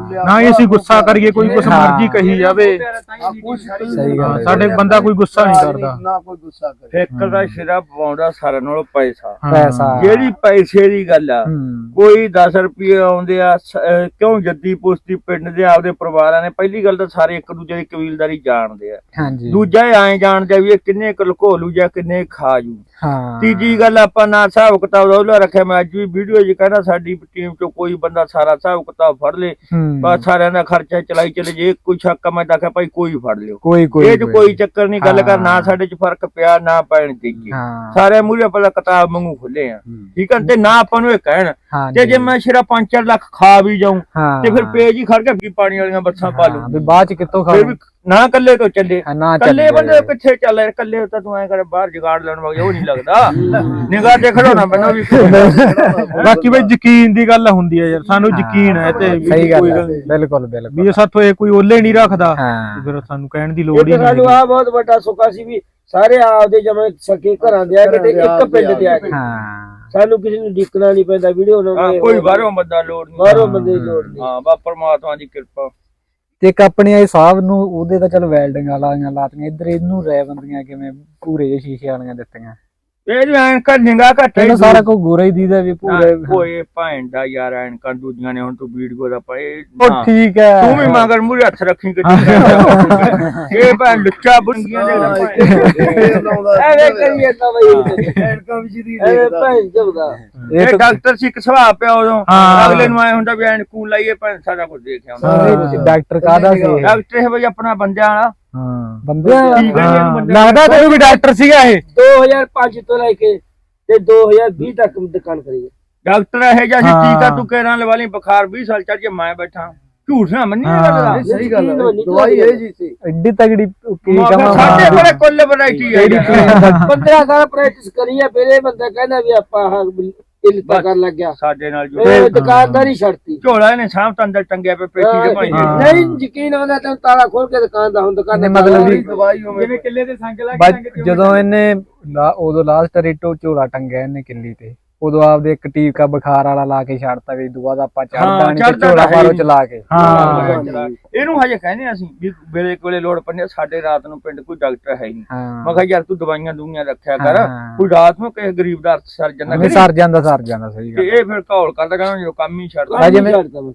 ਬੋਲਿਆ ਨਾ ਹੀ ਅਸੀਂ ਗੁੱਸਾ ਕਰੀਏ ਕੋਈ ਕੁਛ ਹਾਂ। ਮਰਜ਼ੀ ਕਹੀ ਜਾਵੇ। ਹਾਂ, ਕੁਛ ਸਹੀ ਗੱਲ ਹੈ। ਸਾਡੇ ਬੰਦਾ ਕੋਈ ਗੁੱਸਾ ਨਹੀਂ ਕਰਦਾ। ਨਾ ਕੋਈ ਗੁੱਸਾ ਕਰੇ। ਫਿਕਰ ਦਾ ਸਿਰਾ ਪਵਾਉਂਦਾ ਸਾਰਿਆਂ ਨਾਲੋਂ ਪੈਸਾ। ਹਾਂ। ਪੈਸਾ। ਜਿਹੜੀ ਪੈਸੇ ਦੀ ਗੱਲ ਆ ਹੂੰ। ਕੋਈ 10 ਰੁਪਏ ਆਉਂਦੇ ਆ ਸ- ਅਹ ਕਿਉਂ ਜੱਦੀ ਪੁਸ਼ਤੀ ਪਿੰਡ ਦੇ ਆਪਦੇ ਪਰਿਵਾਰਾਂ ਨੇ? ਪਹਿਲੀ ਗੱਲ ਤਾਂ ਸਾਰੇ ਇੱਕ ਦੂਜੇ ਦੀ ਕਬੀਲਦਾਰੀ ਜਾਣਦੇ ਆ। ਹਾਂਜੀ। ਦੂਜਾ ਇਹ ਐਂ ਜਾਣਦੇ ਆ ਵੀ ਇਹ ਕਿੰਨੇ ਕੁ ਲੁਕੋ ਲੂ ਜਾਂ ਕਿੰਨੇ ਖਾ ਜੂ ਹਾਂ। ਤੀਜੀ ਗੱਲ ਆਪਾਂ ਨਾ ਹਿਸਾਬ ਕਿਤਾਬ ਦਾ ਉਹਲਾ ਰੱਖਿਆ। ਮੈਂ ਅੱਜ ਵੀ ਵੀਡੀਓ 'ਚ ਕਹਿੰਦਾ ਸਾਡੀ ਟੀਮ 'ਚੋਂ ਕੋਈ ਬੰਦਾ ਸਾਰਾ ਹਿਸਾਬ ਕਿਤਾਬ ਫੜ ਲੇ। ਹੂੰ। ਬਸ ਸਾਰਿਆਂ ਦਾ ਖਰਚਾ ਚਲਾਈ ਚਲੇ ਜੇ ਕੋਈ ਸ਼ੱਕ ਆ, ਮੈਂ ਤਾਂ ਆਖਿਆ ਭਾਈ ਕੋਈ ਫੜ ਲਿਓ। ਕੋਈ ਕੋਈ ਇਹ 'ਚ ਕੋਈ ਚੱਕਰ ਨਹੀਂ ਗੱਲ ਕਰ ਨਾ ਹਾਂ। ਸਾਡੇ 'ਚ ਫ਼ਰਕ ਪਿਆ ਨਾ ਪੈਣ ਦੇਈਏ ਹਾਂ। ਸਾਰੇ ਮੂਹਰੇ ਆਪਾਂ ਕਿਤਾਬ ਵਾਂਗੂ ਖੁੱਲੇ ਆ। ਠੀਕ ਹੈ ਤੇ ਨਾ ਆਪਾਂ ਨੂੰ ਇਹ ਕਹਿਣ ਤੇ ਜੇ ਮੈਂ ਸਿਰਾ 5-4 ਲੱਖ ਖਾ ਵੀ ਜਾਉਂ ਤੇ ਫਿਰ ਪੇਜ ਹੀ ਖੜ ਕੇ ਕੀ ਪਾਣੀ ਵਾਲੀਆਂ ਬੱਸਾਂ ਪਾ ਲੂ ਵੀ ਬਾਅਦ ਚ ਕਿੱਥੋਂ ਖਾ ਫਿਰ ਵੀ ਨਾ ਕੱਲੇ ਤੋਂ ਚੱਲੇ। ਕੱਲੇ ਬੰਦੇ ਕਿੱਥੇ ਚੱਲ? ਯਾਰ ਕੱਲੇ ਤਾਂ ਤੂੰ ਐ ਕਰ ਬਾਹਰ ਜਗਾੜ ਲੈਣ ਵਗ ਉਹ ਨਹੀਂ ਲੱਗਦਾ। ਨਿਗਾਹ ਤੇ ਖੜਾਉਣਾ ਪੈਣਾ ਵੀ। ਬਾਕੀ ਬਈ ਯਕੀਨ ਦੀ ਗੱਲ ਹੁੰਦੀ ਹੈ ਯਾਰ ਸਾਨੂੰ। ਯਕੀਨ ਹੈ ਤੇ ਵੀ ਸਹੀ ਗੱਲ। ਬਿਲਕੁਲ ਵੀ ਬਿਲਕੁਲ ਇਹ ਸਾਥੋਂ ਇਹ ਕੋਈ ਓਲੇ ਨਹੀਂ ਰੱਖਦਾ ਫਿਰ ਸਾਨੂੰ ਕਹਿਣ ਦੀ ਲੋੜ ਹੀ ਨਹੀਂ ਸਾਨੂੰ। ਆ ਬਹੁਤ ਵੱਡਾ ਸੁੱਖਾ ਸੀ ਵੀ ਸਾਰੇ ਆਪਦੇ ਜਮੇ ਸਕੇ ਘਰਾਂ ਦੇ ਆ ਕੇ ਤੇ ਇੱਕ ਪਿੰਡ ਦੇ ਆ ਕੇ। ਹਾਂ। ਸਾਨੂੰ ਕਿਸੇ ਨੂੰ ਡਿੱਕਣਾ ਨਹੀਂ ਪੈਂਦਾ ਵੀਡੀਓ ਹਾਂ, ਕੋਈ ਬਾਹਰੋਂ ਬੰਦਾ ਲੋੜ ਨਹੀਂ। ਬਾਹਰੋਂ ਬੰਦੇ ਦੀ ਲੋੜ ਨਹੀਂ। ਹਾਂ ਬਾ ਪਰਮਾਤਮਾ ਦੀ ਕਿਰਪਾ। ਤੇ ਇੱਕ ਆਪਣੇ ਇਹ ਸਾਹਿਬ ਨੂੰ ਉਹਦੇ ਤਾਂ ਚਲ ਵੈਲਡਿੰਗ ਵਾਲੀਆਂ ਲਾਤੀਆਂ ਇੱਧਰ ਇਹਨੂੰ ਰਹਿ ਬੰਦੀਆਂ ਕਿਵੇਂ ਪੂਰੇ ਜਿਹੇ ਸ਼ੀਸ਼ੇ ਵਾਲੀਆਂ ਦਿੱਤੀਆਂ। ਇਹ ਐਨਕਾਂ ਨਿਗਾਹ ਘੱਟ ਇਹਨੂੰ ਸਾਰਾ ਕੁਝ ਗੋਰਾ ਹੀ ਦੀਦਾ ਵੀ ਪੂਰੇ। ਓਏ ਭੈਣ ਦਾ ਯਾਰ ਐਨਕਾਂ ਦੂਜੀਆਂ ਨੇ ਹੁਣ ਤੂੰ ਵੀਡੀਓ ਦਾ ਪਏ ਉਹ ਠੀਕ ਹੈ। ਤੂੰ ਵੀ ਮਗਰ ਮੂਰੇ ਹੱਥ ਰੱਖੀ ਕਿ ਇਹ ਭੈਣ ਲੁੱਚਾ ਬੁੰਗੀਆਂ ਦੇ ਐਵੇਂ ਕਰੀਏ ਤਾਂ ਬਈ। ਐਨਕਾਂ ਵੀ ਜਿਹਦੀ ਐਵੇਂ ਭੈਣ ਜਬਦਾ ਇਹ ਇਹ ਤਾਂ ਡਾਕਟਰ ਸੀ ਇੱਕ ਸੁਭਾਅ ਪਿਆ ਉਦੋਂ। ਹਾਂ। ਅਗਲੇ ਨੂੰ ਆਏ ਹੁੰਦਾ ਵੀ ਐਨਕੂ ਲਾਈਏ ਭੈਣ ਸਾਰਾ ਕੁਝ ਦੇਖਿਆ ਹੁੰਦਾ। ਡਾਕਟਰ ਕਾਦਾ ਸੀ? ਡਾਕਟਰ ਇਹ ਬਈ ਆਪਣਾ ਬੰਦਿਆਂ ਵਾਲਾ। ਹਾਂ। ਬੰਦਿਆਂ ਠੀਕ ਹੈ ਜੀ, ਇਹਨੂੰ ਹਾਂ, ਬੰਦੇ ਲੱਗਦਾ ਤੈਨੂੰ ਵੀ ਡਾਕਟਰ ਸੀਗਾ ਇਹ। 2005 ਤੋਂ ਲੈ ਕੇ ਤੇ 2020 ਤੱਕ ਦੁਕਾਨ ਕਰੀ ਡਾਕਟਰ ਇਹ ਜਿਹਾ ਸੀ ਹਾਂ। ਟੀਕਾ ਤੂੰ ਕਹਿਰਾਂ ਲਵਾ ਲਈ ਬੁਖਾਰ 20 ਸਾਲ ਚੜ ਕੇ ਮੈਂ ਬੈਠਾ। ਝੂਠ ਨਾ ਮੰਨੀ ਇਹ ਗੱਲ ਦਾ। ਹਾਂ। ਸਹੀ ਗੱਲ ਹੈ ਦਵਾਈ ਇਹ ਜੀ ਸੀ। ਐਡੀ ਤਗੜੀ ਕੀ ਕਿਹਾ ਸਾਡੇ ਕੋਲੇ ਕੁੱਲ ਵੈਰਾਈਟੀ ਹੈ ਕਿਹੜੀ ਯਾਰ। 15 ਸਾਲ ਪ੍ਰੈਕਟਿਸ ਕਰੀ ਆ ਫਿਰ ਇਹ ਬੰਦਾ ਕਹਿੰਦਾ ਵੀ ਆਪਾਂ ਆਹ ਲੱਗਿਆ। ਸਾਡੇ ਨਾਲ ਜੋ ਇਹ ਦੁਕਾਨਦਾਰੀ ਛੱਡਤੀ। ਝੋਲਾ ਇਹਨੇ ਸਾਹਮ ਤੋਂ ਅੰਦਰ ਟੰਗਿਆ ਪਿਆ ਪੇਟੀ ਦੇ ਭਾਈ ਹਾਂ। ਨਹੀਂ ਯਕੀਨ ਆਉਂਦਾ ਤੈਨੂੰ ਤਾਲਾ ਖੋਲ ਕੇ ਦੁਕਾਨ ਦਾ ਹੁਣ ਦੁਕਾਨ ਦਾ ਮਤਲਬ ਤਾਲਾ ਵੀ ਦਵਾਈ ਉਵੇਂ ਕਿੱਲੇ ਦੇ ਸੰਗ ਲਾ ਬਸ ਜਦੋਂ ਇਹਨੇ ਉਦੋਂ ਲਾਸਟ ਰੇਟੋ ਝੋਲਾ ਟੰਗਿਆ ਇਹਨੇ ਕਿੱਲੀ ਤੇ। ਉਦੋਂ ਆਪਦੇ ਇੱਕ ਟੀਕਾ ਬੁਖਾਰ ਵਾਲਾ ਲਾ ਕੇ ਛੱਡਤਾ ਵੀ ਦੁਆ ਦਾ ਆਪਾਂ ਚੜਦਾ ਨਹੀਂ ਤੇ ਝੋਲਾ ਮਾਰੋ। ਚਲਾ ਕੇ। ਹਾਂ। ਇਹਨੂੰ ਹਜੇ ਕਹਿੰਦੇ ਅਸੀਂ ਵੀ ਵੇਲੇ ਕੋਲੇ ਲੋੜ ਪੈਂਦੀ ਸਾਡੇ ਰਾਤ ਨੂੰ ਪਿੰਡ ਕੋਈ ਡਾਕਟਰ ਹੈ ਨਹੀਂ। ਮੈਂ ਕਿਹਾ ਯਾਰ ਤੂੰ ਦਵਾਈਆਂ ਦੂਈਆਂ ਰੱਖਿਆ ਕਰ। ਕੋਈ ਰਾਤ ਨੂੰ ਕਿਸੇ ਗਰੀਬ ਦਾ ਸਰ ਜਾਂਦਾ ਨਹੀਂ ਸਰ ਜਾਂਦਾ ਸਰ ਜਾਂਦਾ ਸਹੀ ਗੱਲ। ਇਹ ਫਿਰ ਘੌਲ ਕਰਦਾ ਕਹਿੰਦਾ ਜੋ ਕੰਮ ਹੀ ਛੱਡਦਾ। ਜਿਵੇਂ।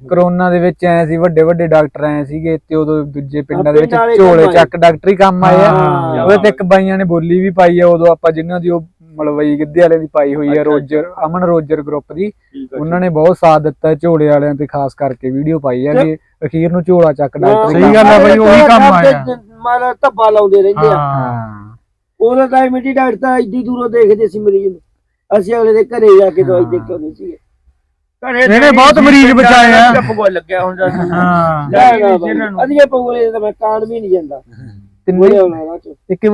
ਕਰੋਨਾ ਦੇ ਵਿੱਚ ਐ ਸੀ ਵੱਡੇ ਵੱਡੇ ਡਾਕਟਰ ਐ ਸੀਗੇ ਤੇ ਉਦੋਂ ਦੂਜੇ ਪਿੰਡਾਂ ਦੇ ਵਿੱਚ ਝੋਲੇ ਚੱਕ ਡਾਕਟਰੀ ਕੰਮ ਆਏ ਆ। ਉਹਦੇ ਤੇ ਇੱਕ ਬਾਈਆਂ ਨੇ ਬੋਲੀ ਵੀ ਪਾਈ ਆ ਉਦੋਂ ਆਪਾਂ ਜਿਨ੍ਹਾਂ ਦੀ ਉਹ ਮਲਵਈ ਗਿੱਧੇ ਵਾਲੇ ਦੀ ਪਾਈ ਹੋਈ ਆ ਅੱਛਾ, ਰੋਜਰ ਅਮਨ ਰੋਜਰ ਗਰੁੱਪ ਦੀ। ਉਹਨਾਂ ਨੇ ਬਹੁਤ ਸਾਥ ਦਿੱਤਾ ਝੋਲੇ ਵਾਲਿਆਂ ਤੇ ਖਾਸ ਕਰਕੇ ਵੀਡੀਓ ਪਾਈ ਆ ਕਿ ਅਖੀਰ ਨੂੰ ਝੋਲਾ ਚੱਕ ਡਾਕਟਰੀ ਸਹੀ ਗੱਲ ਆ ਬਈ, ਉਹੀ ਕੰਮ ਆਇਆ। ਮਾਰਾ ਧੱਬਾ ਲਾਉਂਦੇ ਰਹਿੰਦੇ ਆ। ਹਾਂ। ਹਾਂ ਉਹਦਾ ਟਾਈਮ ਇਡੀ ਡਾਕਟਰ ਤਾਂ ਇੱਡੀ ਦੂਰੋਂ ਦੇਖਦੇ ਸੀ ਮਰੀਜ਼ ਨੂੰ। ਅਸੀਂ ਅਗਲੇ ਦੇ ਘਰੇ ਜਾ ਕੇ ਦਵਾਈ ਹਾਂ। ਦੇਖ ਕੇ ਆਉਂਦੇ ਸੀ ਇਹਨੇ ਬਹੁਤ ਮਰੀਜ਼ ਬਚਾਏ ਆ। ਚੁੱਪ ਗੋਲ ਲੱਗਿਆ ਹੁੰਦਾ ਹਾਂ। ਲੈ ਕੇ ਗਏ ਸੀ ਇਹਨਾਂ ਨੂੰ। ਅਧੀਏ ਪਊਲੇ ਤਾਂ ਮੈਂ ਕਾਣ ਵੀ ਨਹੀਂ ਜਾਂਦਾ। ਤਿੰਨੇ ਉਹਨਾਂ ਇੱਕ